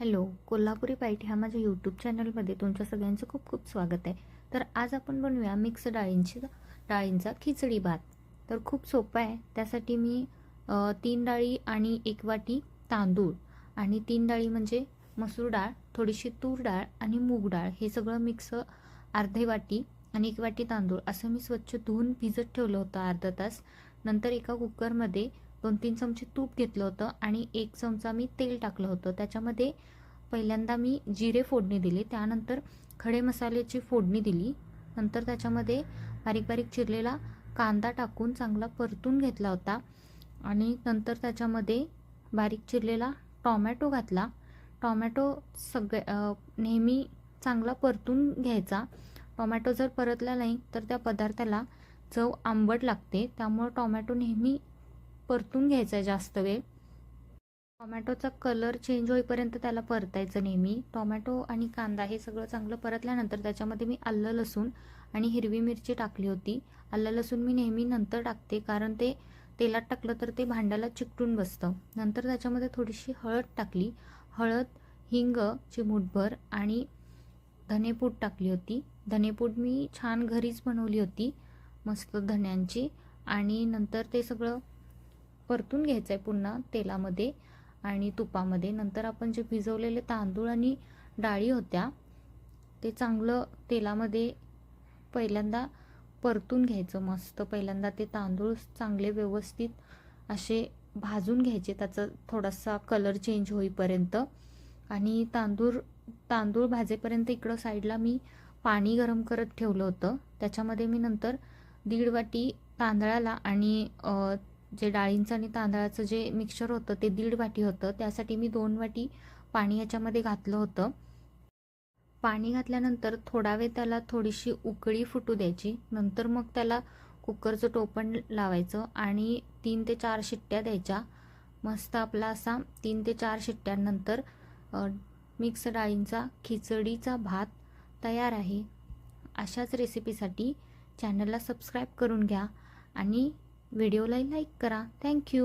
Hello Kolhapuri piety ह्या माझ्या YouTube चॅनलमध्ये तुमच्या सगळ्यांचं खूप खूप स्वागत आहे. तर आज आपण बनवूया मिक्स डाळींची डाळींचा खिचडी भात. तर खूप सोपं आहे. त्यासाठी मी तीन डाळी आणि एक वाटी तांदूळ आणि तीन डाळी म्हणजे मसूर डाळ थोडीशी तूर डाळ आणि मूग डाळ हे सगळं मिक्स अर्धे वाटी आणि एक वाटी तांदूळ. असं मी स्वच्छ धुवून भिजत ठेवलं होतं अर्धा तास. नंतर एका कुकरमध्ये दोन तीन चमचे तूप घेतलं होतं आणि एक चमचा मी तेल टाकलं होतं. त्याच्यामध्ये पहिल्यांदा मी जिरे फोडणी दिली. त्यानंतर खडे मसाल्याची फोडणी दिली. नंतर त्याच्यामध्ये बारीक बारीक चिरलेला कांदा टाकून चांगला परतून घेतला होता. आणि नंतर त्याच्यामध्ये बारीक चिरलेला टॉमॅटो घातला. टॉमॅटो सगळे नेहमी चांगला परतून घ्यायचा. टॉमॅटो जर परतला नाही तर त्या पदार्थाला चव आंबट लागते. त्यामुळं टॉमॅटो नेहमी परतून घ्यायचा आहे जास्त वेळ. टोमॅटोचा कलर चेंज होईपर्यंत त्याला परतायचं नेहमी. टोमॅटो आणि कांदा हे सगळं चांगलं परतल्यानंतर त्याच्यामध्ये मी आलं लसूण आणि हिरवी मिरची टाकली होती. आलं लसूण मी नेहमी नंतर टाकते कारण ते तेलात टाकलं तर ते भांड्याला चिकटून बसतं. नंतर त्याच्यामध्ये थोडीशी हळद टाकली. हळद हिंग चिमूटभर आणि धनेपूड टाकली होती. धनेपूड मी छान घरीच बनवली होती. मस्त धन्यांची आणि नंतर ते सगळं परतून घ्यायचं आहे पुन्हा तेलामध्ये आणि तुपामध्ये. नंतर आपण जे भिजवलेले तांदूळ आणि डाळी होत्या ते चांगलं तेलामध्ये पहिल्यांदा परतून घ्यायचं मस्त. पहिल्यांदा ते तांदूळ चांगले व्यवस्थित असे भाजून घ्यायचे. त्याचा थोडासा कलर चेंज होईपर्यंत. आणि तांदूळ तांदूळ भाजेपर्यंत इकडं साईडला मी पाणी गरम करत ठेवलं होतं. त्याच्यामध्ये मी नंतर दीड वाटी तांदळाला आणि जे डाळींचं आणि तांदळाचं जे मिक्सचर होतं ते दीड वाटी होतं. त्यासाठी मी दोन वाटी पाणी याच्यामध्ये घातलं होतं. पाणी घातल्यानंतर थोडा वेळ त्याला थोडीशी उकळी फुटू द्यायची. नंतर मग त्याला कुकरचं टोपण लावायचं आणि तीन ते चार शिट्ट्या द्यायच्या. मस्त आपला असा तीन ते चार शिट्ट्यांनंतर मिक्स डाळींचा खिचडीचा भात तयार आहे. अशाच रेसिपीसाठी चॅनलला सबस्क्राईब करून घ्या आणि व्हिडिओला लाईक करा. थँक्यू.